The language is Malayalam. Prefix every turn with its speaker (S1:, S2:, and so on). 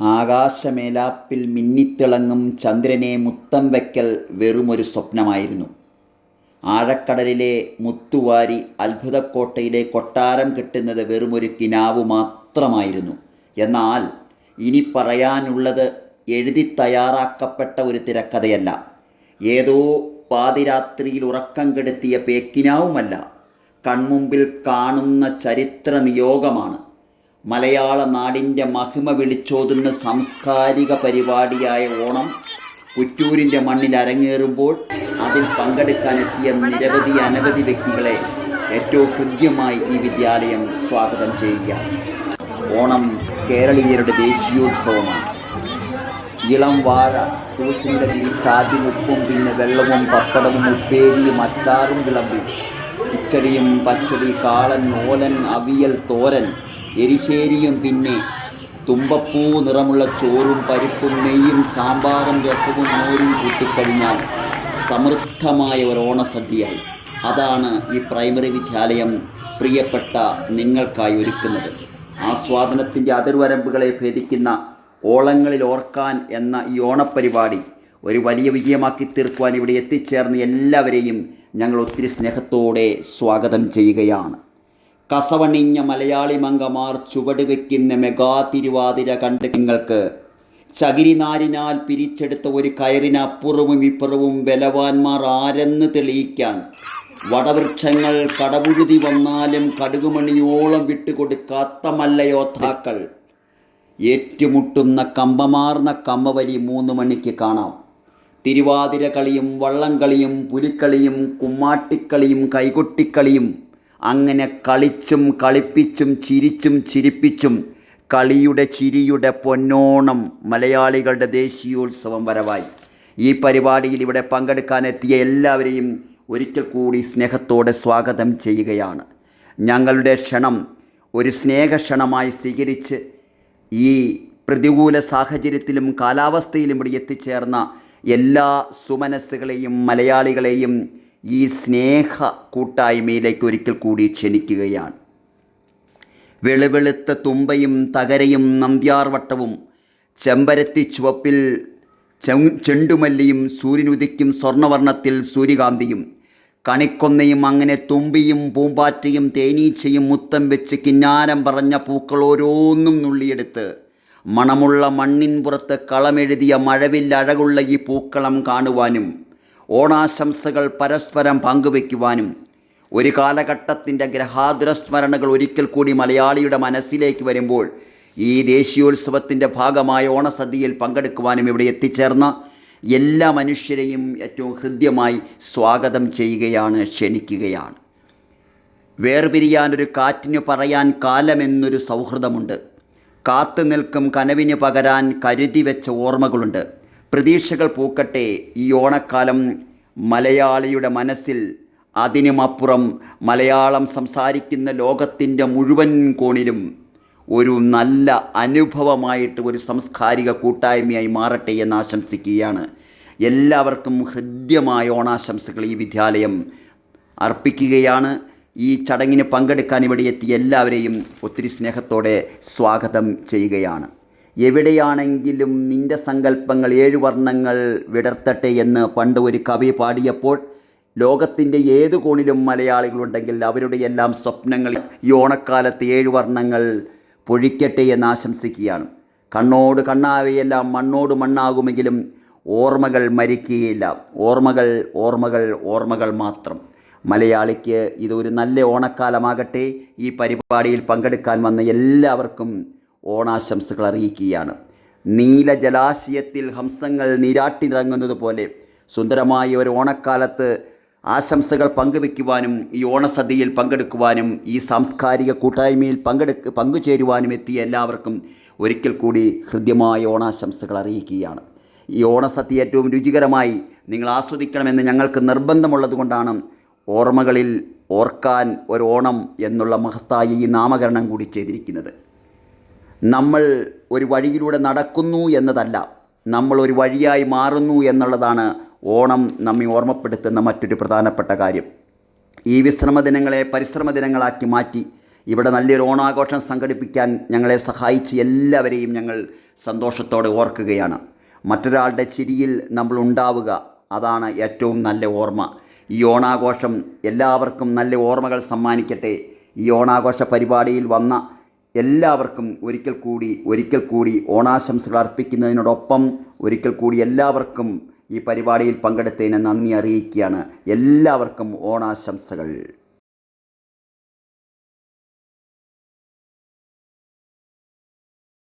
S1: ആകാശമേലാപ്പിൽ മിന്നിത്തിളങ്ങും ചന്ദ്രനെ മുത്തം വയ്ക്കൽ വെറുമൊരു സ്വപ്നമായിരുന്നു. ആഴക്കടലിലെ മുത്തുവാരി അത്ഭുതക്കോട്ടയിലെ കൊട്ടാരം കിട്ടുന്നത് വെറുമൊരു കിനാവ് മാത്രമായിരുന്നു. എന്നാൽ ഇനി പറയാനുള്ളത് എഴുതി തയ്യാറാക്കപ്പെട്ട ഒരു തിരക്കഥയല്ല. ഏതോ പാതിരാത്രിയിൽ ഉറക്കം കെടുത്തിയ പേക്കിനാവുമല്ല. കൺമുമ്പിൽ കാണുന്ന ചരിത്ര നിയോഗമാണ്. മലയാള നാടിന്റെ മഹിമ വിളിച്ചോതുന്ന സാംസ്കാരിക പരിപാടിയായ ഓണം കുറ്റൂരിന്റെ മണ്ണിൽ അരങ്ങേറുമ്പോൾ അതിൽ പങ്കെടുക്കാനെത്തിയ നിരവധി അനവധി വ്യക്തികളെ ഏറ്റവും ഹൃദ്യമായി ഈ വിദ്യാലയം സ്വാഗതം ചെയ്യുക ഓണം കേരളീയരുടെ ദേശീയോത്സവമാണ്. ഇളം വാഴ ട്യൂഷനിലെ വിരിച്ചാദ്യം ഉപ്പും പിന്നെ വെള്ളവും പപ്പടവും ഉപ്പേരിയും അച്ചാറും വിളമ്പി കിച്ചടിയും പച്ചടി കാളൻ ഓലൻ അവിയൽ തോരൻ എരിശ്ശേരിയും പിന്നെ തുമ്പപ്പൂ നിറമുള്ള ചോറും പരിപ്പും നെയ്യും സാമ്പാറും രസവും മോരും കൂട്ടിക്കഴിഞ്ഞാൽ സമൃദ്ധമായ ഒരു ഓണസദ്യയായി. അതാണ് ഈ പ്രൈമറി വിദ്യാലയം പ്രിയപ്പെട്ട നിങ്ങൾക്കായി ഒരുക്കുന്നത്. ആസ്വാദനത്തിന്റെ അതിർവരമ്പുകളെ ഭേദിക്കുന്ന ഓളങ്ങളിൽ ഓർക്കാൻ എന്ന ഈ ഓണപ്പരിപാടി ഒരു വലിയ വിജയമാക്കി തീർക്കുവാൻ ഇവിടെ എത്തിച്ചേർന്ന എല്ലാവരെയും ഞങ്ങൾ ഒത്തിരി സ്നേഹത്തോടെ സ്വാഗതം ചെയ്യുകയാണ്. കസവണിഞ്ഞ മലയാളി മംഗമാർ ചുവട് വെക്കുന്ന മെഗാ തിരുവാതിര കണ്ട് നിങ്ങൾക്ക് ചകിരിനാരിനാൽ പിരിച്ചെടുത്ത ഒരു കയറിനപ്പുറവും ഇപ്പുറവും ബലവാന്മാർ ആരെന്ന് തെളിയിക്കാൻ. വടവൃക്ഷങ്ങൾ കടപുഴുതി വന്നാലും കടുകുമണിയോളം വിട്ടുകൊടുക്കാത്ത മല്ലയോദ്ധാക്കൾ ഏറ്റുമുട്ടുന്ന കമ്പമാർന്ന കമ്മവലി മൂന്ന് മണിക്ക് കാണാം. തിരുവാതിര കളിയും വള്ളംകളിയും പുലിക്കളിയും കുമ്മാട്ടിക്കളിയും കൈകൊട്ടിക്കളിയും അങ്ങനെ കളിച്ചും കളിപ്പിച്ചും ചിരിച്ചും ചിരിപ്പിച്ചും കളിയുടെ ചിരിയുടെ പൊന്നോണം മലയാളികളുടെ ദേശീയോത്സവം വരവായി. ഈ പരിപാടിയിൽ ഇവിടെ പങ്കെടുക്കാനെത്തിയ എല്ലാവരെയും ഒരിക്കൽ കൂടി സ്നേഹത്തോടെ സ്വാഗതം ചെയ്യുകയാണ്. ഞങ്ങളുടെ ക്ഷണം ഒരു സ്നേഹക്ഷണമായി സ്വീകരിച്ച് ഈ പ്രതികൂല സാഹചര്യത്തിലും കാലാവസ്ഥയിലും ഇവിടെ എത്തിച്ചേർന്ന എല്ലാ സുമനസ്സുകളെയും മലയാളികളെയും ഈ സ്നേഹ കൂട്ടായ്മയിലേക്ക് ഒരിക്കൽ കൂടി ക്ഷണിക്കുകയാണ്. വെളുവെളുത്ത തുമ്പയും തകരയും നന്ദ്യാർവട്ടവും ചെമ്പരത്തി ചുവപ്പിൽ ചെണ്ടുമല്ലിയും സൂര്യനുദിക്കും സ്വർണവർണത്തിൽ സൂര്യകാന്തിയും കണിക്കൊന്നയും അങ്ങനെ തുമ്പിയും പൂമ്പാറ്റയും തേനീച്ചയും മുത്തം വെച്ച് കിന്നാരം പറഞ്ഞ പൂക്കൾ ഓരോന്നും നുള്ളിയെടുത്ത് മണമുള്ള മണ്ണിൻ പുറത്ത് കളമെഴുതിയ മഴവില്ലഴകുള്ള ഈ പൂക്കളം കാണുവാനും ഓണാശംസകൾ പരസ്പരം പങ്കുവയ്ക്കുവാനും ഒരു കാലഘട്ടത്തിന്റെ ഗ്രഹാതുരസ്മരണകൾ ഒരിക്കൽ കൂടി മലയാളിയുടെ മനസ്സിലേക്ക് വരുമ്പോൾ ഈ ദേശീയോത്സവത്തിന്റെ ഭാഗമായ ഓണസദ്യയിൽ പങ്കെടുക്കുവാനും ഇവിടെ എത്തിച്ചേർന്ന എല്ലാ മനുഷ്യരെയും ഏറ്റവും ഹൃദ്യമായി സ്വാഗതം ചെയ്യുകയാണ് ക്ഷണിക്കുകയാണ്. വേർപിരിയാനൊരു കാറ്റിനു പറയാൻ കാലമെന്നൊരു സൗഹൃദമുണ്ട്. കാത്തു നിൽക്കും കനവിന് പകരാൻ കരുതി വെച്ച ഓർമ്മകളുണ്ട്. പ്രതീക്ഷകൾ പൂക്കട്ടെ ഈ ഓണക്കാലം മലയാളിയുടെ മനസ്സിൽ. അതിനുമപ്പുറം മലയാളം സംസാരിക്കുന്ന ലോകത്തിന്റെ മുഴുവൻ കോണിലും ഒരു നല്ല അനുഭവമായിട്ട് ഒരു സാംസ്കാരിക കൂട്ടായ്മയായി മാറട്ടെ എന്ന് ആശംസിക്കുകയാണ്. എല്ലാവർക്കും ഹൃദ്യമായ ഓണാശംസകൾ ഈ വിദ്യാലയം അർപ്പിക്കുകയാണ്. ഈ ചടങ്ങിന് പങ്കെടുക്കാൻ ഇവിടെ എത്തിയ എല്ലാവരെയും ഒത്തിരി സ്നേഹത്തോടെ സ്വാഗതം ചെയ്യുകയാണ്. എവിടെയാണെങ്കിലും നിന്റെ സങ്കല്പങ്ങൾ ഏഴു വർണങ്ങൾ വിടർത്തട്ടെ എന്ന് പണ്ട് ഒരു കവി പാടിയപ്പോൾ ലോകത്തിന്റെ ഏത് കോണിലും മലയാളികളുണ്ടെങ്കിൽ അവരുടെ എല്ലാം സ്വപ്നങ്ങൾ ഈ ഓണക്കാലത്ത് ഏഴു വർണങ്ങൾ പൊഴിക്കട്ടെ എന്ന് ആശംസിക്കുകയാണ്. കണ്ണോട് കണ്ണാവയെല്ലാം മണ്ണോട് മണ്ണാകുമെങ്കിലും ഓർമ്മകൾ മരിക്കുകയില്ല. ഓർമ്മകൾ ഓർമ്മകൾ ഓർമ്മകൾ മാത്രം. മലയാളിക്ക് ഇതൊരു നല്ല ഓണക്കാലമാകട്ടെ. ഈ പരിപാടിയിൽ പങ്കെടുക്കാൻ വന്ന എല്ലാവർക്കും ഓണാശംസകൾ അറിയിക്കുകയാണ്. നീല ജലാശയത്തിൽ ഹംസങ്ങൾ നീരാട്ടിനിറങ്ങുന്നത് പോലെ സുന്ദരമായ ഒരു ഓണക്കാലത്ത് ആശംസകൾ പങ്കുവെക്കുവാനും ഈ ഓണസദ്യയിൽ പങ്കെടുക്കുവാനും ഈ സാംസ്കാരിക കൂട്ടായ്മയിൽ പങ്കെടുക്ക പങ്കുചേരുവാനും എത്തിയ എല്ലാവർക്കും ഒരിക്കൽ കൂടി ഹൃദ്യമായ ഓണാശംസകൾ അറിയിക്കുകയാണ്. ഈ ഓണസദ്യ ഏറ്റവും രുചികരമായി നിങ്ങൾ ആസ്വദിക്കണമെന്ന് ഞങ്ങൾക്ക് നിർബന്ധമുള്ളതുകൊണ്ടാണ് ഓർമ്മകളിൽ ഓർക്കാൻ ഒരു ഓണം എന്നുള്ള മഹത്തായ ഈ നാമകരണം കൂടി ചെയ്തിരിക്കുന്നത്. നമ്മൾ ഒരു വഴിയിലൂടെ നടക്കുന്നു എന്നതല്ല നമ്മൾ ഒരു വഴിയായി മാറുന്നു എന്നുള്ളതാണ് ഓണം നമ്മെ ഓർമ്മപ്പെടുത്തുന്ന മറ്റൊരു പ്രധാനപ്പെട്ട കാര്യം. ഈ വിശ്രമ ദിനങ്ങളെ പരിശ്രമ ദിനങ്ങളാക്കി മാറ്റി ഇവിടെ നല്ലൊരു ഓണാഘോഷം സംഘടിപ്പിക്കാൻ ഞങ്ങളെ സഹായിച്ച് എല്ലാവരെയും ഞങ്ങൾ സന്തോഷത്തോടെ ഓർക്കുകയാണ്. മറ്റൊരാളുടെ ചിരിയിൽ നമ്മൾ ഉണ്ടാവുക അതാണ് ഏറ്റവും നല്ല ഓർമ്മ. ഈ ഓണാഘോഷം എല്ലാവർക്കും നല്ല ഓർമ്മകൾ സമ്മാനിക്കട്ടെ. ഈ ഓണാഘോഷ പരിപാടിയിൽ വന്ന എല്ലാവർക്കും ഒരിക്കൽ കൂടി ഒരിക്കൽ കൂടി ഓണാശംസകൾ അർപ്പിക്കുന്നതിനോടൊപ്പം ഒരിക്കൽ കൂടി എല്ലാവർക്കും ഈ പരിപാടിയിൽ പങ്കെടുത്തതിന് നന്ദി അറിയിക്കുകയാണ്. എല്ലാവർക്കും ഓണാശംസകൾ.